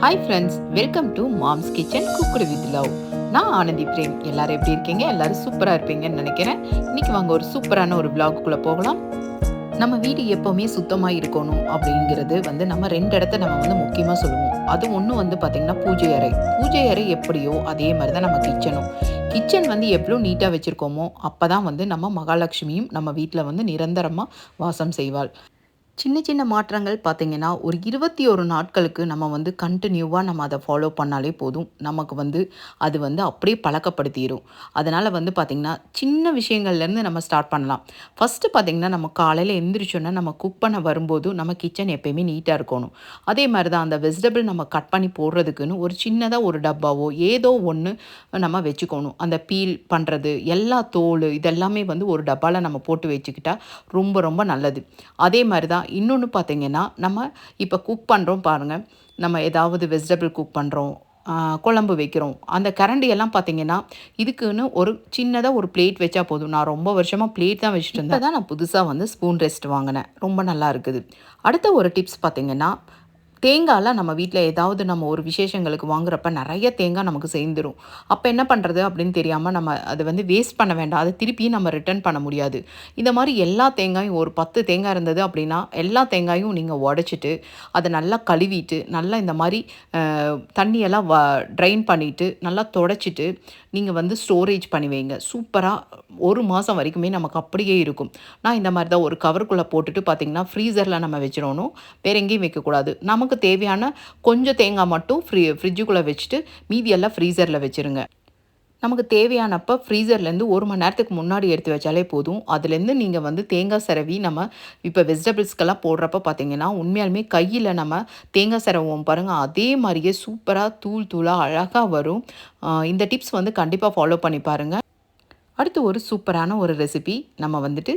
Hi friends welcome to Mom's Kitchen cooked with love நான் Anandhi frame. எல்லாரும் எப்படி இருக்கீங்க? எல்லாரும் சூப்பராக இருப்பீங்கன்னு நினைக்கிறேன். இன்னைக்கு வாங்க ஒரு சூப்பரான ஒரு பிளாக்குள்ளே போகலாம். நம்ம வீடு எப்போவுமே சுத்தமாக இருக்கணும் அப்படிங்கிறது வந்து நம்ம ரெண்டு இடத்த நம்ம வந்து முக்கியமாக சொல்லுவோம். அது ஒன்று வந்து பார்த்திங்கன்னா பூஜை அறை. பூஜை அறை எப்படியோ அதே மாதிரி தான் நம்ம கிச்சனும் கிச்சன் வந்து எவ்வளோ நீட்டாக வச்சுருக்கோமோ அப்போ தான் வந்து நம்ம மகாலட்சுமியும் நம்ம வீட்டில் வந்து நிரந்தரமாக வாசம் செய்வாள். சின்ன சின்ன மாற்றங்கள் பார்த்தீங்கன்னா ஒரு இருபத்தி ஒரு நாட்களுக்கு நம்ம வந்து கண்டினியூவாக நம்ம அதை ஃபாலோ பண்ணாலே போதும். நமக்கு வந்து அது வந்து அப்படியே பழக்கப்படுத்திடும் அதனால் வந்து பார்த்திங்கன்னா சின்ன விஷயங்கள்லேருந்து நம்ம ஸ்டார்ட் பண்ணலாம். ஃபஸ்ட்டு பார்த்திங்கன்னா நம்ம காலையில் எந்திரிச்சோன்னா நம்ம குக் பண்ண வரும்போது நம்ம கிச்சன் எப்பயுமே நீட்டாக இருக்கணும். அதே மாதிரி தான் அந்த வெஜிடபிள் நம்ம கட் பண்ணி போடுறதுக்குன்னு ஒரு சின்னதாக ஒரு டப்பாவோ ஏதோ ஒன்று நம்ம வச்சுக்கணும். அந்த பீல் பண்ணுறது எல்லா தோல் இதெல்லாமே வந்து ஒரு டப்பாவில் நம்ம போட்டு வச்சுக்கிட்டா ரொம்ப ரொம்ப நல்லது. அதே மாதிரி தான் இன்னொன்று பார்த்தீங்கன்னா நம்ம இப்போ குக் பண்ணுறோம் பாருங்கள் நம்ம ஏதாவது வெஜிடபிள் குக் பண்ணுறோம் குழம்பு வைக்கிறோம். அந்த கரண்டி எல்லாம் பார்த்தீங்கன்னா இதுக்குன்னு ஒரு சின்னதாக ஒரு பிளேட் வச்சா போதும். நான் ரொம்ப வருஷமாக பிளேட் தான் வச்சுட்டு இருந்தேன். தான் நான் புதுசாக வந்து ஸ்பூன் ரெஸ்ட் வாங்கினேன். ரொம்ப நல்லா இருக்குது. அடுத்த ஒரு டிப்ஸ் பார்த்தீங்கன்னா தேங்காயெலாம் நம்ம வீட்டில் ஏதாவது நம்ம ஒரு விசேஷங்களுக்கு வாங்குறப்ப நிறைய தேங்காய் நமக்கு சேர்ந்துரும். அப்போ என்ன பண்ணுறது அப்படின்னு தெரியாமல் நம்ம அதை வந்து வேஸ்ட் பண்ண வேண்டாம். அதை திருப்பியும் நம்ம ரிட்டர்ன் பண்ண முடியாது. இந்த மாதிரி எல்லா தேங்காயும் ஒரு பத்து தேங்காய் இருந்தது அப்படின்னா எல்லா தேங்காயும் நீங்கள் உடச்சிட்டு அதை நல்லா கழுவிட்டு நல்லா இந்த மாதிரி தண்ணியெல்லாம் வ ட்ரைன் பண்ணிவிட்டு நல்லா தொடச்சிட்டு நீங்கள் வந்து ஸ்டோரேஜ் பண்ணி வைங்க. சூப்பராக ஒரு மாதம் வரைக்குமே நமக்கு அப்படியே இருக்கும். நான் இந்த மாதிரி தான் ஒரு கவருக்குள்ளே போட்டுட்டு பார்த்தீங்கன்னா ஃப்ரீசரில் நம்ம வச்சிடணும். வேற எங்கேயும் வைக்கக்கூடாது. நமக்கு தேவையான கொஞ்சம் தேங்காய் மட்டும் ஃப்ரீ ஃப்ரிட்ஜுக்குள்ளே வச்சுட்டு மீதியெல்லாம் ஃப்ரீசரில் வச்சுருங்க. நமக்கு தேவையானப்போ ஃப்ரீசர்லேருந்து ஒரு மணி நேரத்துக்கு முன்னாடி எடுத்து வச்சாலே போதும். அதுலேருந்து நீங்கள் வந்து தேங்காய் சிரவி நம்ம இப்போ வெஜிடபிள்ஸ்க்கெல்லாம் போடுறப்ப பார்த்தீங்கன்னா உண்மையாலுமே கையில் நம்ம தேங்காய் சிரவோம் பாருங்கள் அதே மாதிரியே சூப்பராக தூள் தூளாக அழகாக வரும். இந்த டிப்ஸ் வந்து கண்டிப்பாக ஃபாலோ பண்ணி பாருங்கள் அடுத்து ஒரு சூப்பரான ஒரு ரெசிபி நம்ம வந்துட்டு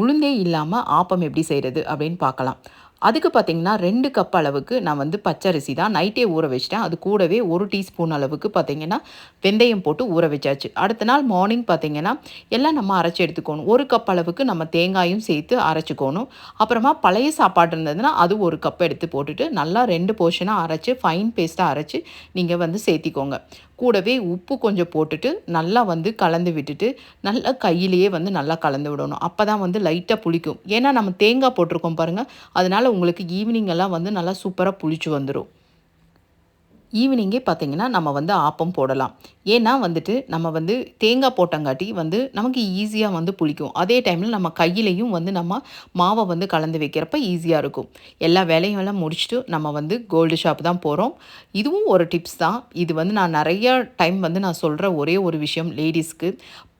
உளுந்தே இல்லாமல் ஆப்பம் எப்படி செய்கிறது அப்படின்னு பார்க்கலாம் அதுக்கு பார்த்தீங்கன்னா ரெண்டு கப் அளவுக்கு நான் வந்து பச்சரிசி தான் நைட்டே ஊற வச்சிட்டேன். அது கூடவே ஒரு டீஸ்பூன் அளவுக்கு பார்த்தீங்கன்னா வெந்தயம் போட்டு ஊற வச்சாச்சு. அடுத்த நாள் மார்னிங் பார்த்திங்கன்னா எல்லாம் நம்ம அரைச்சி எடுத்துக்கணும். ஒரு கப் அளவுக்கு நம்ம தேங்காயும் சேர்த்து அரைச்சிக்கணும். அப்புறமா பழைய சாப்பாடு இருந்ததுன்னா அது ஒரு கப் எடுத்து போட்டுட்டு நல்லா ரெண்டு போர்ஷனாக அரைச்சி ஃபைன் பேஸ்ட்டாக அரைச்சி நீங்கள் வந்து சேர்த்திக்கோங்க. கூடவே உப்பு கொஞ்சம் போட்டுட்டு நல்லா வந்து கலந்து விட்டுட்டு நல்லா கையிலேயே வந்து நல்லா கலந்து விடணும். அப்போ தான் வந்து லைட்டாக புளிக்கும். ஏன்னா நம்ம தேங்காய் போட்டிருக்கோம் பாருங்கள் அதனால் உங்களுக்கு ஈவினிங் எல்லாம் வந்து நல்லா சூப்பராக புளிச்சு வந்துடும் ஈவினிங்கே பார்த்தீங்கன்னா நம்ம வந்து ஆப்பம் போடலாம். ஏன்னா வந்துட்டு நம்ம வந்து தேங்காய் போட்டங்காட்டி வந்து நமக்கு ஈஸியாக வந்து புளிக்கும். அதே டைமில் நம்ம கையிலையும் வந்து நம்ம மாவை வந்து கலந்து வைக்கிறப்ப ஈஸியாக இருக்கும். எல்லா வேலையும் எல்லாம் முடிச்சுட்டு நம்ம வந்து கோல்டு ஷாப் தான் போகிறோம் இதுவும் ஒரு டிப்ஸ் தான். இது வந்து நான் நிறைய டைம் வந்து நான் சொல்கிற ஒரே ஒரு விஷயம் லேடிஸ்க்கு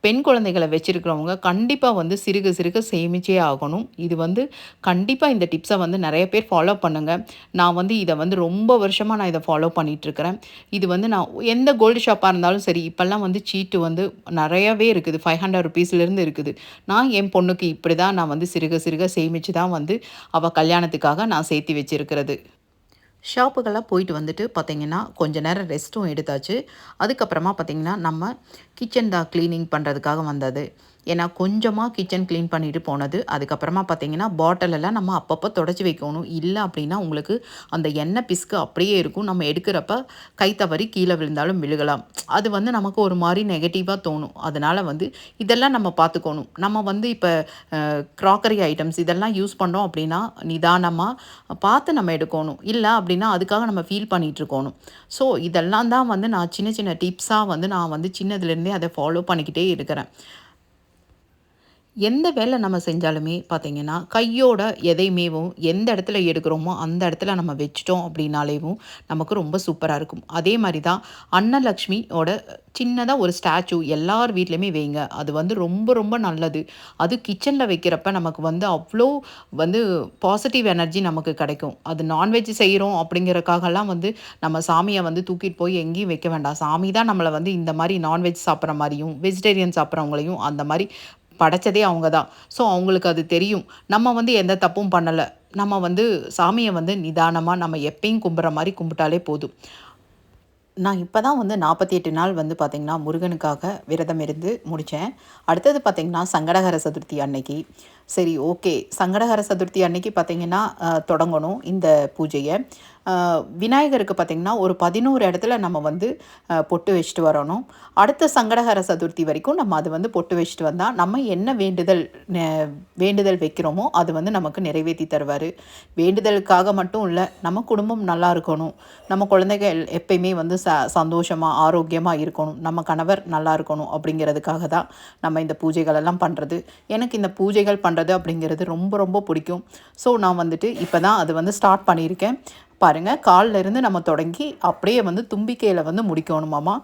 பெண் குழந்தைகளை வச்சுருக்கிறவங்க கண்டிப்பாக வந்து சிறுக சிறுக சேமிச்சே ஆகணும். இது வந்து கண்டிப்பாக இந்த டிப்ஸை வந்து நிறைய பேர் ஃபாலோ பண்ணுங்கள் நான் வந்து இதை வந்து ரொம்ப வருஷமாக நான் இதை ஃபாலோ பண்ணிகிட்ருக்கிறேன் இது வந்து நான் எந்த கோல்டு ஷாப்பாக இருந்தாலும் சரி இப்போல்லாம் வந்து சீட்டு வந்து நிறையவே இருக்குது. ஃபைவ் ஹண்ட்ரட் ருபீஸ்லேருந்து இருக்குது. நான் என் பொண்ணுக்கு இப்படி தான் நான் வந்து சிறுக சிறுக சேமித்து தான் வந்து அவள் கல்யாணத்துக்காக நான் சேர்த்து வச்சிருக்கிறது. ஷாப்புக்கெல்லாம் போயிட்டு வந்துட்டு பார்த்திங்கன்னா கொஞ்ச நேரம் ரெஸ்ட்டும் எடுத்தாச்சு. அதுக்கப்புறமா பார்த்திங்கன்னா நம்ம கிச்சன் தான் க்ளீனிங் பண்ணுறதுக்காக வந்தது. ஏன்னா கொஞ்சமாக கிச்சன் க்ளீன் பண்ணிட்டு போனது. அதுக்கப்புறமா பார்த்தீங்கன்னா பாட்டிலெல்லாம் நம்ம அப்பப்போ தொடச்சி வைக்கணும். இல்லை அப்படின்னா உங்களுக்கு அந்த எண்ணெய் பிஸ்கு அப்படியே இருக்கும். நம்ம எடுக்கிறப்ப கை தவறி கீழே விழுந்தாலும் விழுகலாம். அது வந்து நமக்கு ஒரு மாதிரி நெகட்டிவாக தோணும். அதனால் வந்து இதெல்லாம் நம்ம பார்த்துக்கணும் நம்ம வந்து இப்போ க்ராக்கரி ஐட்டம்ஸ் இதெல்லாம் யூஸ் பண்ணுறோம் அப்படின்னா நிதானமாக பார்த்து நம்ம எடுக்கணும். இல்லை அப்படின்னா அதுக்காக நம்ம ஃபீல் பண்ணிகிட்டு இருக்கணும். ஸோ இதெல்லாம் தான் வந்து நான் சின்ன சின்ன டிப்ஸாக வந்து நான் வந்து சின்னதுலேருந்தே அதை ஃபாலோ பண்ணிக்கிட்டே இருக்கிறேன். எந்த வேலை நம்ம செஞ்சாலுமே பார்த்திங்கன்னா கையோட எதையுமேவும் எந்த இடத்துல எடுக்கிறோமோ அந்த இடத்துல நம்ம வச்சிட்டோம் அப்படின்னாலேவும் நமக்கு ரொம்ப சூப்பராக இருக்கும். அதே மாதிரி தான் அன்னலக்ஷ்மியோட சின்னதாக ஒரு ஸ்டாச்சு எல்லார் வீட்லேயுமே வைங்க. அது வந்து ரொம்ப ரொம்ப நல்லது. அது கிச்சனில் வைக்கிறப்ப நமக்கு வந்து அவ்வளோ வந்து பாசிட்டிவ் எனர்ஜி நமக்கு கிடைக்கும். அது நான்வெஜ் செய்கிறோம் அப்படிங்கிறக்காகலாம் வந்து நம்ம சாமியை வந்து தூக்கிட்டு போய் எங்கேயும் வைக்க வேண்டாம். சாமி தான் நம்மளை வந்து இந்த மாதிரி நான்வெஜ் சாப்பிட்ற மாதிரியும் வெஜிடேரியன் சாப்பிட்றவங்களையும் அந்த மாதிரி படைச்சதே அவங்க தான் ஸோ அவங்களுக்கு அது தெரியும். நம்ம வந்து எந்த தப்பும் பண்ணலை. நம்ம வந்து சாமியை வந்து நிதானமாக நம்ம எப்பயும் கும்பிட்ற மாதிரி கும்பிட்டாலே போதும். நான் இப்போ தான் வந்து நாற்பத்தி எட்டு நாள் வந்து பார்த்திங்கன்னா முருகனுக்காக விரதம் இருந்து முடித்தேன் அடுத்தது பார்த்திங்கன்னா சங்கடகர சதுர்த்தி அன்னைக்கு. சரி ஓகே சங்கடகர சதுர்த்தி அன்னைக்கு பார்த்திங்கன்னா தொடங்கணும் இந்த பூஜையை. விநாயகருக்கு பார்த்திங்கன்னா ஒரு பதினோரு இடத்துல நம்ம வந்து பொட்டு வச்சுட்டு வரணும். அடுத்த சங்கடகர சதுர்த்தி வரைக்கும் நம்ம அது வந்து பொட்டு வச்சுட்டு வந்தால் நம்ம என்ன வேண்டுதல் வேண்டுதல் வைக்கிறோமோ அது வந்து நமக்கு நிறைவேற்றி தருவார். வேண்டுதலுக்காக மட்டும் இல்லை நம்ம குடும்பம் நல்லா இருக்கணும். நம்ம குழந்தைகள் எப்பயுமே வந்து ச சந்தோஷமாக ஆரோக்கியமாக இருக்கணும். நம்ம கணவர் நல்லா இருக்கணும் அப்படிங்கிறதுக்காக தான் நம்ம இந்த பூஜைகள் எல்லாம் பண்ணுறது எனக்கு இந்த பூஜைகள் பண்ணுறது அப்படிங்கிறது ரொம்ப ரொம்ப பிடிக்கும். ஸோ நான் வந்துட்டு இப்போ தான் அது வந்து ஸ்டார்ட் பண்ணியிருக்கேன். பாருங்கள் காலில் இருந்து நம்ம தொடங்கி அப்படியே வந்து தும்பிக்கையில் வந்து முடிக்கணுமாம்மா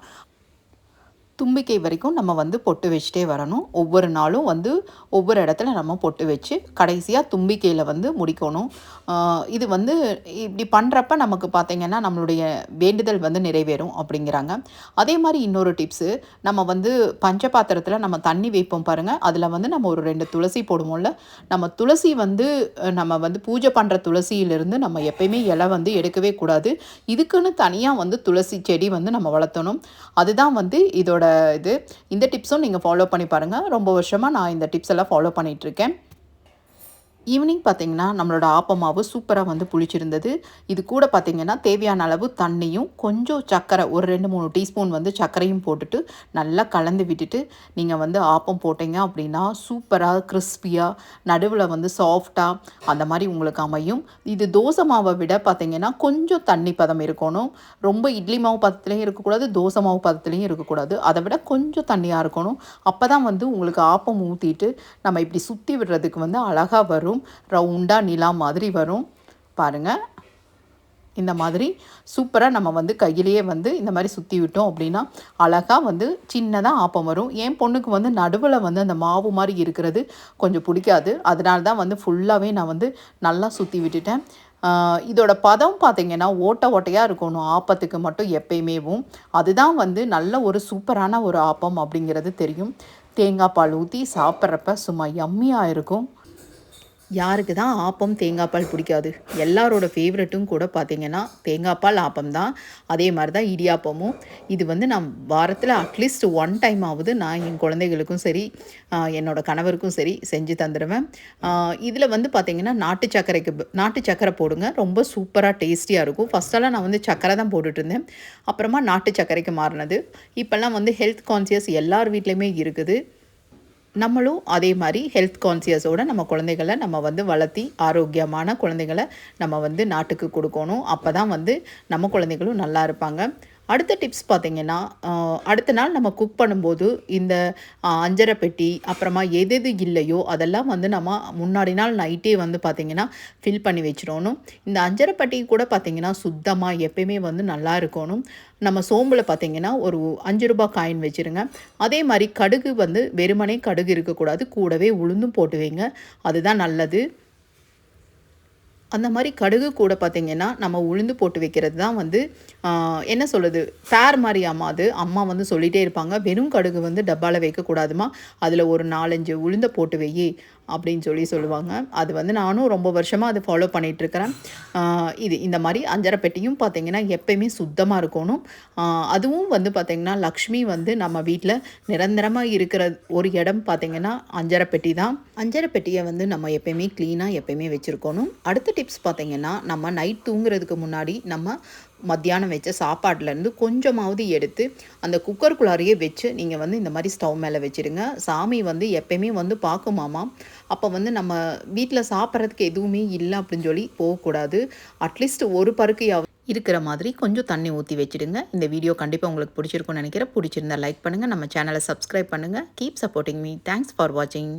தும்பிக்கை வரைக்கும் நம்ம வந்து பொட்டு வச்சுட்டே வரணும். ஒவ்வொரு நாளும் வந்து ஒவ்வொரு இடத்துல நம்ம பொட்டு வச்சு கடைசியாக தும்பிக்கையில் வந்து முடிக்கணும். இது வந்து இப்படி பண்ணுறப்ப நமக்கு பார்த்திங்கன்னா நம்மளுடைய வேண்டுதல் வந்து நிறைவேறும் அப்படிங்கிறாங்க. அதே மாதிரி இன்னொரு டிப்ஸு நம்ம வந்து பஞ்ச பாத்திரத்தில் நம்ம தண்ணி வைப்போம் பாருங்கள் அதில் வந்து நம்ம ஒரு ரெண்டு துளசி போடுவோம்ல. நம்ம துளசி வந்து நம்ம வந்து பூஜை பண்ணுற துளசியிலிருந்து நம்ம எப்பயுமே இலை வந்து எடுக்கவே கூடாது. இதுக்குன்னு தனியாக வந்து துளசி செடி வந்து நம்ம வளர்த்தணும். அதுதான் வந்து இதோட இது. இந்த டிப்ஸும் நீங்கள் ஃபாலோ பண்ணி பாருங்கள் ரொம்ப வருஷமாக நான் இந்த டிப்ஸ் எல்லாம் ஃபாலோ பண்ணிகிட்ருக்கேன் ஈவினிங் பார்த்திங்கன்னா நம்மளோட ஆப்பமாவு சூப்பராக வந்து புளிச்சிருந்தது. இது கூட பார்த்திங்கன்னா தேவையான அளவு தண்ணியும் கொஞ்சம் சர்க்கரை ஒரு ரெண்டு மூணு டீஸ்பூன் வந்து சர்க்கரையும் போட்டுட்டு நல்லா கலந்து விட்டுட்டு நீங்கள் வந்து ஆப்பம் போட்டிங்க அப்படின்னா சூப்பராக கிறிஸ்பியாக நடுவில் வந்து சாஃப்டாக அந்த மாதிரி உங்களுக்கு அமையும். இது தோசை மாவை விட பார்த்திங்கன்னா கொஞ்சம் தண்ணி பதம் இருக்கணும். ரொம்ப இட்லி மாவு பதத்துலேயும் இருக்கக்கூடாது தோசை மாவு பதத்துலேயும் இருக்கக்கூடாது. அதை விட கொஞ்சம் தண்ணியாக இருக்கணும். அப்போ தான் வந்து உங்களுக்கு ஆப்பம் ஊற்றிட்டு நம்ம இப்படி சுற்றி விடுறதுக்கு வந்து அழகாக வரும். வரும். ரவுண்டாக நிலா மாதிரி வரும். பாருங்கள் இந்த மாதிரி சூப்பராக நம்ம வந்து கையிலேயே வந்து இந்த மாதிரி சுற்றி விட்டோம் அப்படின்னா அழகாக வந்து சின்னதாக ஆப்பம் வரும். என் பொண்ணுக்கு வந்து நடுவில் வந்து அந்த மாவு மாதிரி இருக்கிறது கொஞ்சம் பிடிக்காது. அதனால தான் வந்து ஃபுல்லாகவே நான் வந்து நல்லா சுற்றி விட்டுட்டேன். இதோட பதம் பார்த்திங்கன்னா ஓட்ட ஓட்டையாக இருக்கணும் ஆப்பத்துக்கு மட்டும் எப்பயுமேவும் அதுதான் வந்து நல்ல ஒரு சூப்பரான ஒரு ஆப்பம் அப்படிங்கிறது தெரியும். தேங்காய் பால் ஊற்றி சாப்பிட்றப்ப சும்மா யம்மியாக இருக்கும். யாருக்கு தான் ஆப்பம் தேங்காய் பால் பிடிக்காது? எல்லாரோட ஃபேவரெட்டும் கூட பார்த்திங்கன்னா தேங்காய் பால் ஆப்பம் தான். அதே மாதிரி தான் இடியாப்பமும். இது வந்து நான் வாரத்தில் அட்லீஸ்ட் ஒன் டைம் ஆகுது நான் என் குழந்தைகளுக்கும் சரி என்னோட கணவருக்கும் சரி செஞ்சு தந்துடுவேன் இதில் வந்து பார்த்திங்கன்னா நாட்டு சர்க்கரைக்கு நாட்டு சர்க்கரை போடுங்க. ரொம்ப சூப்பராக டேஸ்டியாக இருக்கும். ஃபஸ்ட்டெல்லாம் நான் வந்து சர்க்கரை தான் போட்டுட்டு இருந்தேன். அப்புறமா நாட்டு சர்க்கரைக்கு மாறினது. இப்போல்லாம் வந்து ஹெல்த் கான்சியஸ் எல்லார் வீட்லேயுமே இருக்குது. நம்மளும் அதே மாதிரி ஹெல்த் கான்சியஸோடு நம்ம குழந்தைகளை நம்ம வந்து வளர்த்தி ஆரோக்கியமான குழந்தைகளை நம்ம வந்து நாட்டுக்கு கொடுக்கணும். அப்போ தான் வந்து நம்ம குழந்தைகளும் நல்லா இருப்பாங்க. அடுத்த டிப்ஸ் பார்த்திங்கன்னா அடுத்த நாள் நம்ம குக் பண்ணும்போது இந்த அஞ்சரை பெட்டி அப்புறமா எது எது இல்லையோ அதெல்லாம் வந்து நம்ம முன்னாடி நாள் நைட்டே வந்து பார்த்திங்கன்னா ஃபில் பண்ணி வச்சிடணும். இந்த அஞ்சரை பெட்டி கூட பார்த்திங்கன்னா சுத்தமாக எப்பயுமே வந்து நல்லா இருக்கணும். நம்ம சோம்பில் பார்த்திங்கன்னா ஒரு அஞ்சு ரூபாய் காயின் வச்சுருங்க. அதே மாதிரி கடுகு வந்து வெறுமனே கடுகு இருக்கக்கூடாது. கூடவே உளுந்தும் போட்டு வைங்க. அதுதான் நல்லது. அந்த மாதிரி கடுகு கூட பார்த்திங்கன்னா நம்ம உளுந்து போட்டு வைக்கிறது தான் வந்து என்ன சொல்லுது ஃபேர் மாதிரி அம்மா அது அம்மா வந்து சொல்லிகிட்டே இருப்பாங்க வெறும் கடுகு வந்து டப்பாவில் வைக்கக்கூடாதுமா. அதில் ஒரு நாலஞ்சு உளுந்த போட்டு வெயி அப்படின்னு சொல்லி சொல்லுவாங்க. அது வந்து நானும் ரொம்ப வருஷமாக அதை ஃபாலோ பண்ணிகிட்ருக்கிறேன் இது இந்த மாதிரி அஞ்சரை பெட்டியும் பார்த்திங்கன்னா எப்பயுமே சுத்தமாக இருக்கணும். அதுவும் வந்து பார்த்திங்கன்னா லக்ஷ்மி வந்து நம்ம வீட்டில் நிரந்தரமாக இருக்கிற ஒரு இடம் பார்த்திங்கன்னா அஞ்சரை பெட்டி தான். அஞ்சரை பெட்டியை வந்து நம்ம எப்பயுமே க்ளீனாக எப்பயுமே வச்சுருக்கணும். அடுத்த டிப்ஸ் பார்த்திங்கன்னா நம்ம நைட் தூங்குறதுக்கு முன்னாடி நம்ம மத்தியானம் வச்ச சாப்பாட்டிலேருந்து கொஞ்சமாவது எடுத்து அந்த குக்கருக்குள்ளாரையே வச்சு நீங்கள் வந்து இந்த மாதிரி ஸ்டவ் மேலே வச்சுருங்க. சாமி வந்து எப்பயுமே வந்து பார்க்குமாமா. அப்போ வந்து நம்ம வீட்டில் சாப்பிட்றதுக்கு எதுவுமே இல்லை அப்படின்னு சொல்லி போகக்கூடாது. அட்லீஸ்ட் ஒரு பருக்கையாவது இருக்கிற மாதிரி கொஞ்சம் தண்ணி ஊற்றி வச்சுடுங்க. இந்த வீடியோ கண்டிப்பாக உங்களுக்கு பிடிச்சிருக்கும்னு நினைக்கிறேன். பிடிச்சிருந்தா லைக் பண்ணுங்கள் நம்ம சேனலை சப்ஸ்கிரைப் பண்ணுங்கள் keep supporting me thanks for வாட்சிங்